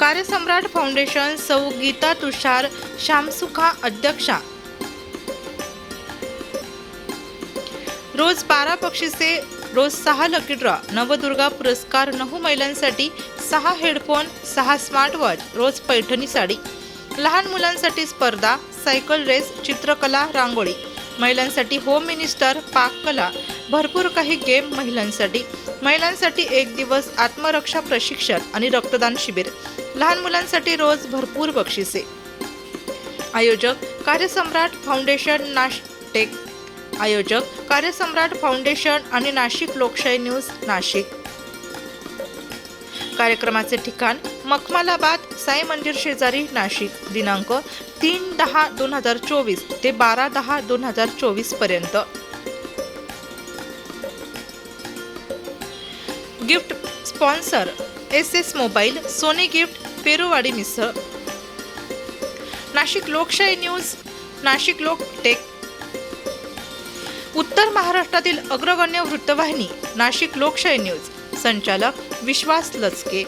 कार्यसम्राट foundation सौ गीता तुषार श्यामसुखा अध्यक्षा. रोज बारा पक्षीचे रोज सहा लकी ड्रॉ नवदुर्गा पुरस्कार नऊ महिलांसाठी सहा हेडफोन सहा स्मार्टवॉच रोज पैठणी साडी. लहान मुलांसाठी स्पर्धा सायकल रेस चित्रकला रांगोळी. महिलांसाठी होम मिनिस्टर पाककला. भरपूर काही गेम महिलांसाठी. महिलांसाठी एक दिवस आत्मरक्षा प्रशिक्षण आणि रक्तदान शिबिर. लहान मुलांसाठी रोज भरपूर बक्षिसे. आयोजक कार्यसम्राट फाउंडेशन नाशटेक आयोजक कार्यसम्राट फाउंडेशन आणि नाशिक लोकशाही न्यूज नाशिक. कार्यक्रमाचे ठिकाण मखमालाबाद साई मंदिर शेजारी नाशिक. दिनांक तीन दहा दोन हजार चोवीस ते बारा दहा दोन हजार चोवीस gift sponsor S S mobile Sony gift Peruwadi Misal. Nashik Lokshahi news Nashik लोक टेक. उत्तर महाराष्ट्रातील अग्रगण्य वृत्तवाहिनी नाशिक लोकशाही न्यूज. संचालक विश्वास लचके.